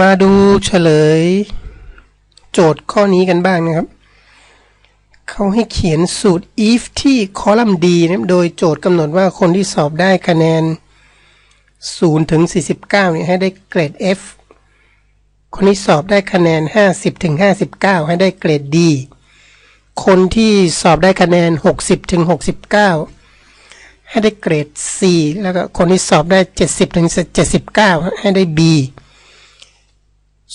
มาดูเฉลย โจทย์ข้อนี้กันบ้างนะครับเขาให้เขียนสูตร if ที่คอลัมน์ D นะโดยโจทย์กำหนดว่าคนที่สอบได้คะแนน 0 ถึง 49เนี่ยให้ได้เกรด F คนที่สอบได้คะแนน 50 ถึง 59 ให้ได้เกรด D คนที่สอบได้คะแนน 60 ถึง 69 ให้ได้เกรด C แล้วก็คนที่สอบได้ 70 ถึง 79 ให้ได้ B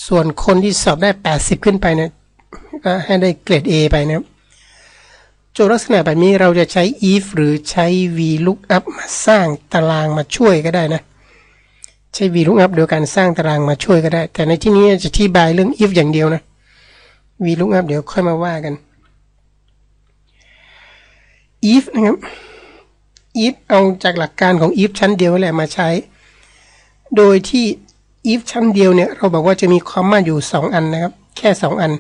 ส่วนคนที่สอบได้ 80 ขึ้นไปเนี่ยก็ให้ได้เกรด A ไปนะโจทย์ลักษณะแบบนี้เราจะใช้ if หรือใช้ VLOOKUP มาสร้างตารางมาช่วยก็ได้นะใช้ VLOOKUP โดยการสร้างตารางมาช่วยก็ได้ แต่ในที่นี้จะอธิบายเรื่อง if อย่างเดียวนะ VLOOKUP เดี๋ยวค่อยมาว่ากัน if นะครับ if เอาจากหลักการของ if ชั้นเดียวแหละมาใช้ โดยที่ if ชั้นเดียวเนี่ยเราบอกว่าจะมีคอมมาอยู่ 2 อันนะครับ แค่ 2 อัน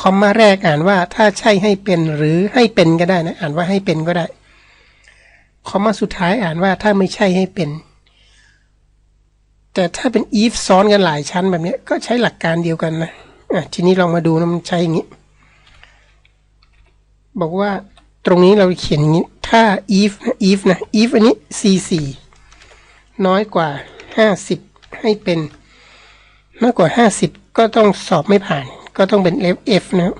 คอมมาแรกอ่านว่าถ้าใช่ให้เป็นหรือให้เป็นก็ได้นะอ่านว่าให้เป็นก็ได้ คอมมาสุดท้ายอ่านว่าถ้าไม่ใช่ให้เป็น แต่ถ้าเป็น if ซ้อนกันหลายชั้นแบบนี้ก็ใช้หลักการเดียวกันนะอะทีนี้ลองมาดูนะมันใช้อย่างนี้ บอกว่าตรงนี้เราเขียนอย่างนี้ ถ้า if นะ if นะ if อันนี้ c 4น้อยกว่า 50 ให้เป็นมากกว่า 50 ก็ต้องสอบไม่ผ่าน ก็ต้องเป็น F นะครับ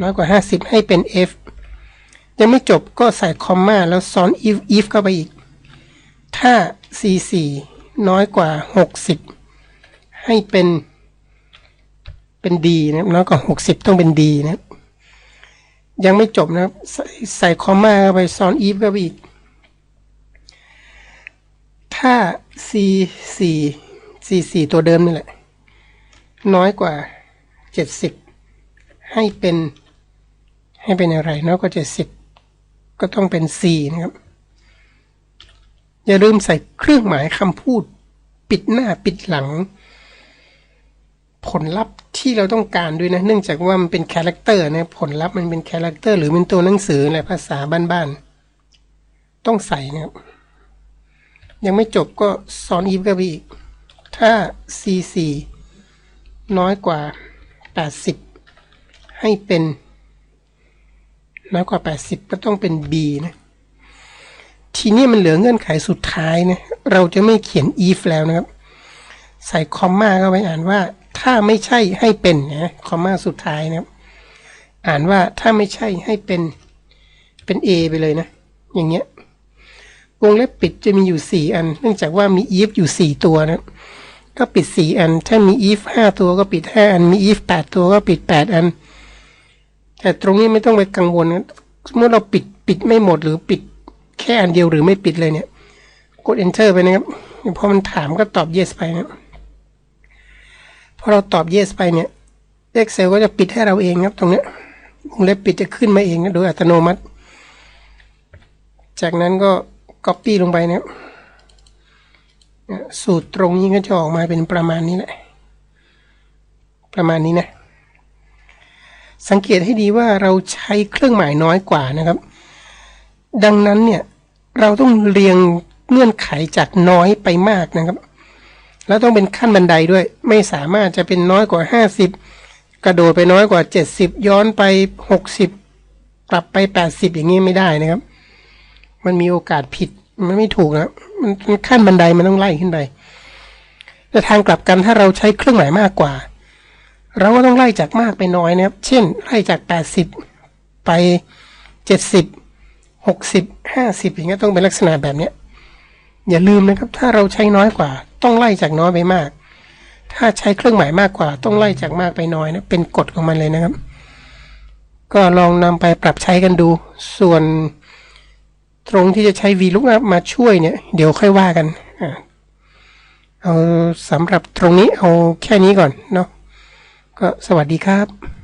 น้อยกว่า 50 ให้เป็น F ยังไม่จบก็ใส่คอมมาแล้วซ้อน if if เข้าไปอีก ถ้า c 4 น้อยกว่า 60 ให้เป็น เป็น D นะครับน้อยกว่า 60 ต้องเป็น D นะครับยังไม่จบนะครับใส่ใส่คอมมาเข้าไปซ้อน if เข้าไปอีก ถ้า c 4 c 4ตัวเดิมนี่แหละ น้อยกว่า70ให้เป็น ให้เป็นอะไร น้อยกว่า70ก็ต้องเป็น c นะครับ อย่าลืมใส่เครื่องหมายคำพูด ปิดหน้าปิดหลัง ผลลัพธ์ที่เราต้องการด้วยนะ เนื่องจากว่ามันเป็นคาแรคเตอร์นะผลลัพธ์มันเป็นคาแรคเตอร์หรือเป็นตัวหนังสืออะไรภาษาบ้านๆต้องใส่นะครับ ยังไม่จบก็ซ้อน if ก็ไปอีก ถ้า c 4 น้อยกว่า 80 ให้เป็น น้อยกว่า 80 ก็ต้องเป็น b นะ ทีนี้มันเหลือเงื่อนไขสุดท้ายนะ เราจะไม่เขียน if แล้วนะครับ ใส่คอมมาเข้าไปอ่านว่า ถ้าไม่ใช่ให้เป็นนะคอมมาสุดท้ายนะครับ อ่านว่าถ้าไม่ใช่ให้เป็นเป็น a ไปเลยนะ อย่างเงี้ย วงเล็บปิดจะมีอยู่ 4 อัน เนื่องจากว่ามี if อยู่ 4 ตัวนะ ก็ปิด 4 อัน ถ้ามี if 5 ตัวก็ปิด 5 อัน มี if 8 ตัวก็ปิด 8 อัน แต่ตรงนี้ไม่ต้องไปกังวลนะเมื่อเราปิดปิดไม่หมดหรือปิดแค่อันเดียวหรือไม่ปิดเลยเนี่ย กด enter ไปนะครับพอมันถามก็ตอบ yes ไปนะพอเราตอบ yes ไปเนี่ย Excel ก็จะปิดให้เราเองครับตรงเนี้ยวงเล็บปิดจะขึ้นมาเองนะโดยอัตโนมัติ จากนั้นก็ copy ลงไปนะครับสูตรตรงนี้ก็จะออกมาเป็นประมาณนี้แหละ ประมาณนี้นะ สังเกตให้ดีว่าเราใช้เครื่องหมายน้อยกว่านะครับ ดังนั้นเนี่ยเราต้องเรียงเงื่อนไขจากน้อยไปมากนะครับ แล้วต้องเป็นขั้นบันไดด้วย ไม่สามารถจะเป็นน้อยกว่า 50 กระโดดไปน้อยกว่า 70 ย้อนไป 60 กลับไป 80 อย่างนี้ไม่ได้นะครับ มันมีโอกาสผิด มันไม่ถูกนะมันขั้นบันไดมันต้องไล่ขึ้นไปแต่ทางกลับกันถ้าเราใช้เครื่องหมายมากกว่า เราก็ต้องไล่จากมากไปน้อยนะครับ เช่น ไล่จาก80ไป70 60 50อย่างเงี้ยต้องเป็นลักษณะแบบเนี้ยอย่าลืมนะครับ ถ้าเราใช้น้อยกว่า ต้องไล่จากน้อยไปมาก ถ้าใช้เครื่องหมายมากกว่า ต้องไล่จากมากไปน้อยนะเป็นกฎของมันเลยนะครับ ก็ลองนำไปปรับใช้กันดูส่วน ตรงที่จะใช้ VLOOKUP มาช่วยเนี่ย เดี๋ยวค่อยว่ากันเอาสำหรับตรงนี้เอาแค่นี้ก่อนเนาะก็สวัสดีครับ